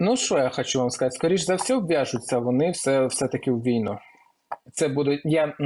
Ну, що я хочу вам сказати? Скоріше за все, вв'яжуться вони все, все-таки в війну. Це буде. Я,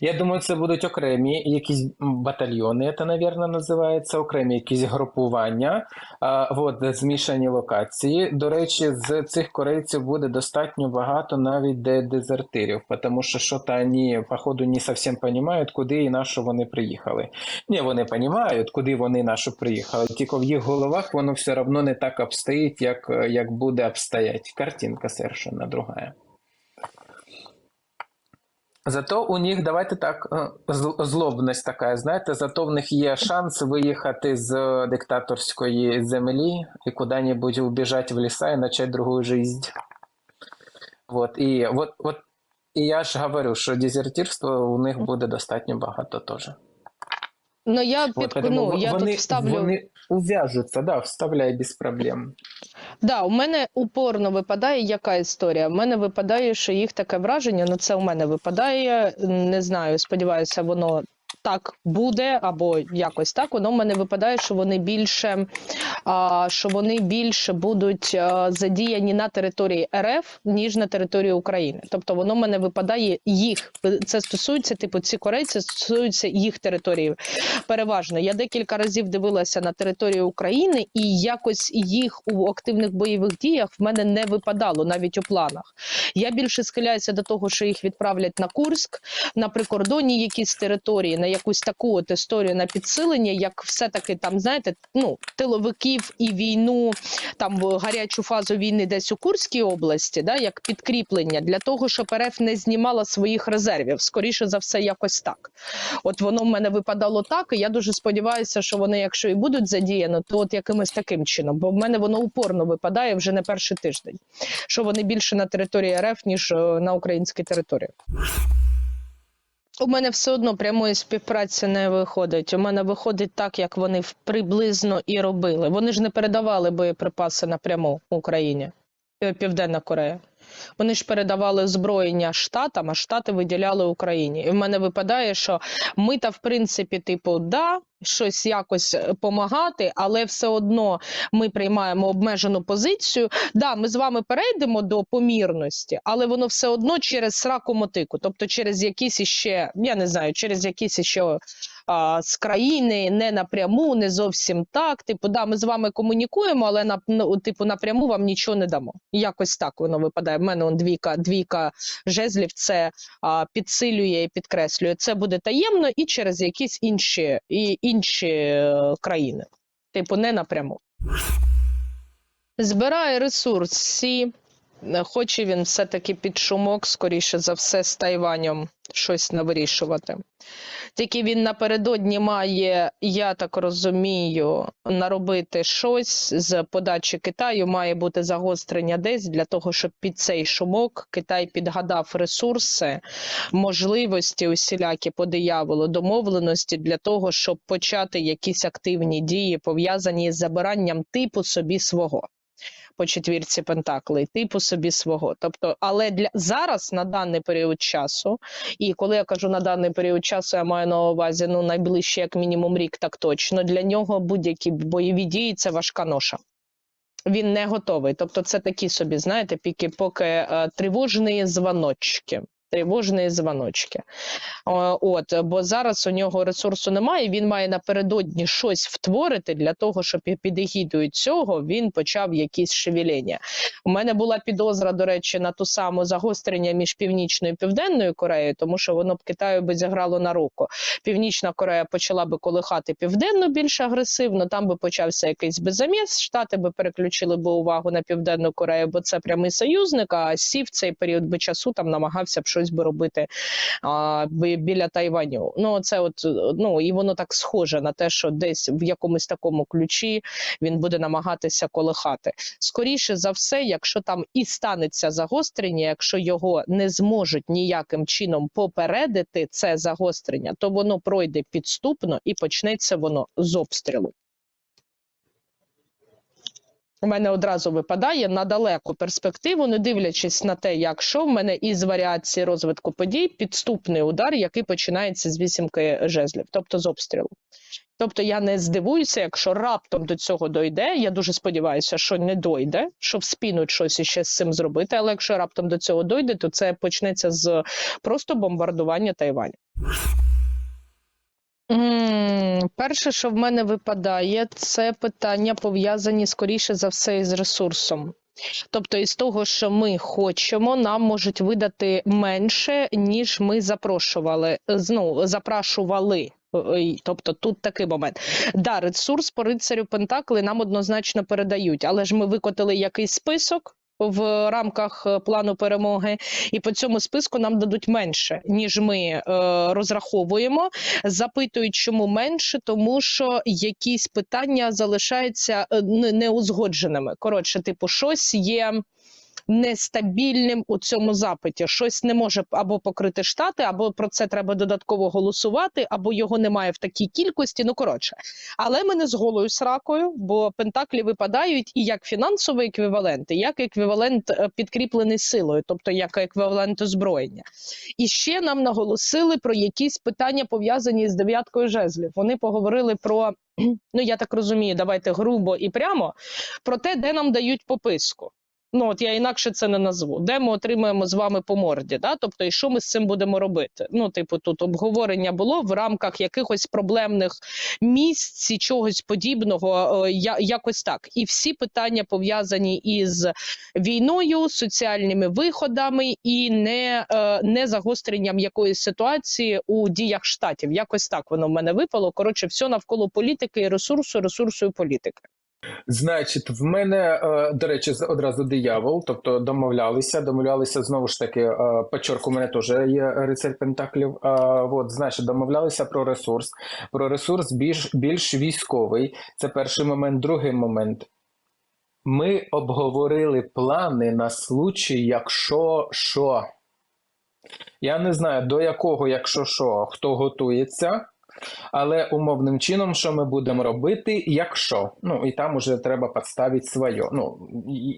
я думаю, це будуть окремі якісь батальйони, це, мабуть, називається, окремі якісь групування, а, от, змішані локації. До речі, з цих корейців буде достатньо багато навіть де дезертирів, тому що що-то вони, походу, не зовсім розуміють, куди і на що вони приїхали. Ні, вони розуміють, куди вони на що приїхали, тільки в їх головах воно все одно не так обстоїть, як, як буде обстоять. Картинка совершенно другая. Зато у них, давайте так, е, зл- злобність така, знаєте, зато в них є шанс виїхати з диктаторської землі і куди-небудь убіжати в ліса і почати другу життя. Вот, і, вот, вот, і я ж говорю, що дезертирства у них буде достатньо багато теж. Ну я Вот, під, поэтому ну, я вони, тут вставлю. вони ув'яжуться, да, вставляй без проблем. Да, у мене упорно випадає яка історія. У мене випадає, що їх таке враження, ну це у мене випадає. Не знаю, сподіваюся, воно так буде, або якось так. Воно в мене випадає, що вони більше, а, що вони більше будуть а, задіяні на території РФ, ніж на території України. Тобто воно в мене випадає їх. Це стосується, типу, ці корейці стосуються їх території. Переважно. Я декілька разів дивилася на територію України, і якось їх у активних бойових діях в мене не випадало навіть у планах. Я більше схиляюся до того, що їх відправлять на Курськ, на прикордонні якісь території, на якусь таку от історію на підсилення, як все-таки там, знаєте, ну, тиловиків і війну, там в гарячу фазу війни десь у Курській області, да, як підкріплення для того, щоб РФ не знімала своїх резервів. Скоріше за все, якось так. От воно в мене випадало так, і я дуже сподіваюся, що вони, якщо і будуть задіяні, то от якимось таким чином. Бо в мене воно упорно випадає вже не перший тиждень. Що вони більше на території РФ, ніж е, на українській території. У мене все одно прямої співпраці не виходить. У мене виходить так, як вони приблизно і робили. Вони ж не передавали боєприпаси напряму Україні, е, Південна Корея. Вони ж передавали озброєння штатам, а штати виділяли Україні. І в мене випадає, що ми та в принципі, типу, да, щось якось допомагати, але все одно ми приймаємо обмежену позицію. Да, ми з вами перейдемо до помірності, але воно все одно через сраку мотику, тобто через якісь іще, я не знаю, через якісь іще з країни, не напряму, не зовсім так. Типу, да, ми з вами комунікуємо, але на ну, типу напряму вам нічого не дамо. Якось так воно випадає. В мене он двійка, двійка жезлів це а, підсилює і підкреслює. Це буде таємно і через якісь інші, і, інші е, країни. Типу, не напряму. Збирає ресурс Сі. Е, Хоче він все-таки під шумок, скоріше за все, з Тайванем щось навирішувати. Тільки він напередодні має, я так розумію, наробити щось з подачі Китаю, має бути загострення десь для того, щоб під цей шумок Китай підгадав ресурси, можливості усілякі по дияволу, домовленості для того, щоб почати якісь активні дії, пов'язані з забиранням типу собі свого. По четвірці Пентаклей, типу собі свого. Тобто, але для зараз на даний період часу, і коли я кажу на даний період часу, я маю на увазі ну найближче, як мінімум, рік, так точно. Для нього будь-які бойові дії це важка ноша. Він не готовий. Тобто, це такі собі, знаєте, піки, поки е, тривожні звоночки. Тривожні звоночки. От, бо зараз у нього ресурсу немає. Він має напередодні щось втворити для того, щоб під егідою цього він почав якісь шевеління. У мене була підозра, до речі, на ту саму загострення між північною і південною Кореєю, тому що воно б Китаю би зіграло на руку. Північна Корея почала би колихати південну більш агресивно. Там би почався якийсь беззаміс. Штати би переключили би увагу на південну Корею, бо це прямий союзник. А Сі в цей період би часу там намагався б щось би робити а, біля Тайваню. Ну це от ну і воно так схоже на те, що десь в якомусь такому ключі він буде намагатися колихати. Скоріше за все, якщо там і станеться загострення, якщо його не зможуть ніяким чином попередити це загострення, то воно пройде підступно і почнеться воно з обстрілу. У мене одразу випадає на далеку перспективу, не дивлячись на те, якщо в мене із варіації розвитку подій підступний удар, який починається з вісімки жезлів, тобто з обстрілу. Тобто я не здивуюся, якщо раптом до цього дойде. Я дуже сподіваюся, що не дойде, що вспінуть щось іще з цим зробити. Але якщо раптом до цього дойде, то це почнеться з просто бомбардування Тайваню. Перше, що в мене випадає, це питання пов'язані скоріше за все із ресурсом. Тобто, із того, що ми хочемо, нам можуть видати менше, ніж ми запрошували. З- Ну, запрашували. Тобто тут такий момент. Да, ресурс по рицарю Пентакли нам однозначно передають, але ж ми викотили якийсь список в рамках е, плану перемоги, і по цьому списку нам дадуть менше, ніж ми е, розраховуємо. Запитують, чому менше, тому що якісь питання залишаються е, неузгодженими. Коротше, типу, щось є. Нестабільним у цьому запиті щось не може або покрити штати, або про це треба додатково голосувати, або його немає в такій кількості. Ну коротше, але ми не з голою сракою, бо пентаклі випадають і як фінансовий еквівалент, і як еквівалент е, підкріплений силою, тобто як еквівалент озброєння. І ще нам наголосили про якісь питання пов'язані з дев'яткою жезлів. Вони поговорили про, ну я так розумію, давайте грубо і прямо про те, де нам дають пописку. Ну, от я інакше це не назву. Де ми отримаємо з вами по морді, да? тобто, і що ми з цим будемо робити? Ну, типу, тут обговорення було в рамках якихось проблемних місць і чогось подібного, е, я, якось так. І всі питання пов'язані із війною, соціальними виходами і не, е, не загостренням якоїсь ситуації у діях штатів. Якось так воно в мене випало. Коротше, все навколо політики і ресурсу, ресурсу і політики. Значить, в мене, е, до речі, одразу диявол, тобто домовлялися, домовлялися знову ж таки, е, у мене теж є рицарь Пентаклів. От, значить, домовлялися про ресурс. Про ресурс більш, більш військовий. Це перший момент. Другий момент. Ми обговорили плани на случай, якщо що. Я не знаю, до якого, якщо що, хто готується. Але умовним чином, що ми будемо робити, якщо. Ну, і там уже треба підставити своє. Ну,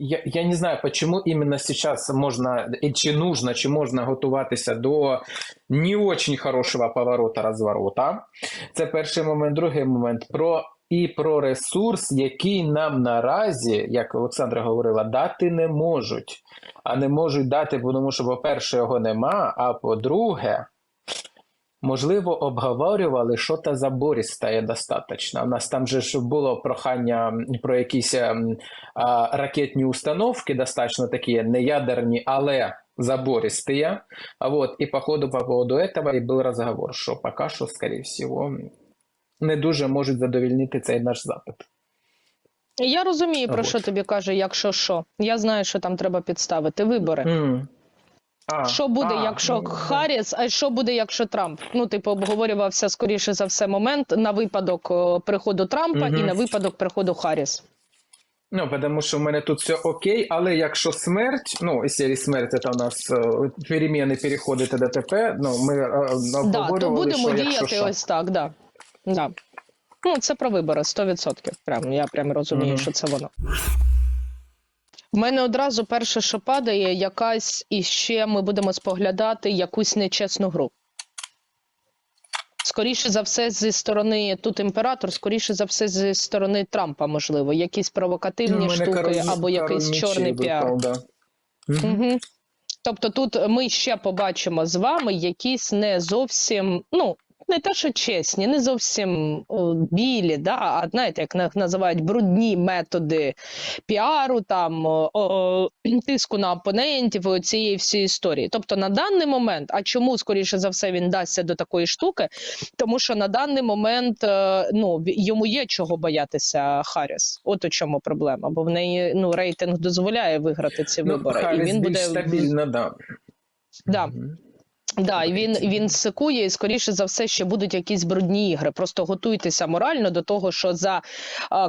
я, я не знаю, почему именно сейчас можно, и чи нужно, чи можна готуватися до не очень хорошого поворота розворота. Це перший момент. Другий момент про і про ресурс, який нам наразі, як Олександра говорила, дати не можуть. А не можуть дати, тому що, по-перше, його нема, а по-друге, Можливо, обговорювали, що та забориста є достатньо. У нас там же ж було прохання про якісь ем, а, ракетні установки, достатньо такі неядерні, але забористі. А вот, і по ходу по поводу этого і був розговор, що поки що, скоріше всього, не дуже можуть задовільнити цей наш запит. Я розумію, про Вот. що тобі каже, якщо що. Я знаю, що там треба підставити вибори. М. А, Що буде, а, якщо ну. Харріс, а що буде, якщо Трамп? Ну, типу, обговорювався скоріше за все момент на випадок приходу Трампа і на випадок приходу Харріс. Ну, тому що в мене тут все окей, але якщо смерть, ну, серії смерть, це у нас переміни, переходи та ДТП, ну, ми е, Да, то будемо що якщо діяти що. ось так, да. Да. Ну, це про вибори 100%. Прям, я прям розумію, Мгм. що це воно. В мене одразу перше, що падає, якась і ще ми будемо споглядати якусь нечесну гру. Скоріше за все, зі сторони тут імператор, скоріше за все, зі сторони Трампа, можливо, якісь провокативні Ну, штуки король- або якийсь чорний піар. да. Угу. Тобто тут ми ще побачимо з вами якісь не зовсім, ну, не те, що чесні, не зовсім о, білі, да, а знаєте, як на- називають брудні методи піару, там о, о, тиску на опонентів і цієї всієї історії. Тобто на даний момент, а чому скоріше за все він дасться до такої штуки? Тому що на даний момент е, ну йому є чого боятися Харріс. От у чому проблема, бо в неї ну рейтинг дозволяє виграти ці Ну, вибори, і Харріс він буде більш стабільно, да. Да. Да, і він, він сикує, і скоріше за все, ще будуть якісь брудні ігри. Просто готуйтеся морально до того, що за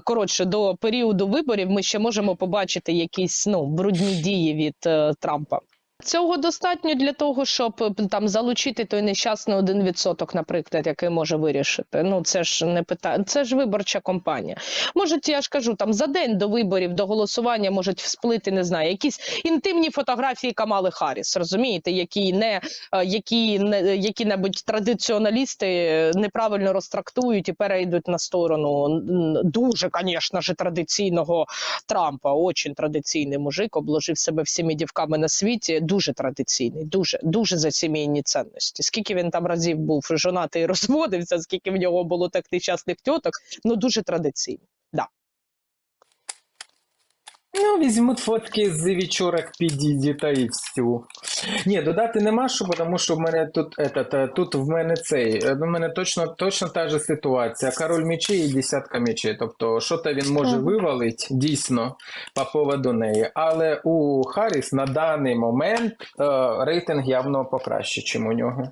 коротше до періоду виборів ми ще можемо побачити якісь ну брудні дії від е, Трампа. Цього достатньо для того, щоб е, там залучити той нещасний один відсоток, наприклад, який може вирішити. Ну це ж не питання, це ж виборча кампанія. Можуть, я ж кажу, там за день до виборів, до голосування можуть всплити, не знаю, якісь інтимні фотографії Камали Харріс, розумієте, які не е, які не які-небудь традиціоналісти е, неправильно розтрактують і перейдуть на сторону дуже, звісно ж, традиційного Трампа. Очень традиційний мужик, обложив себе всіми дівками на світі. Дуже традиційний, дуже дуже за сімейні цінності. Скільки він там разів був жонатий розводився, скільки в нього було так нещасних тьоток, ну дуже традиційний. Ну, візьмуть фотки з вечорок підійді та і всю. Ні, додати нема що, тому що в мене тут, этот, е, тут в мене цей, е, в мене точно, точно та же ситуація. Король мечей і десятка мечей. Тобто, що то він може вивалити дійсно по поводу неї. Але у Харріс на даний момент е, рейтинг явно покраще, ніж у нього.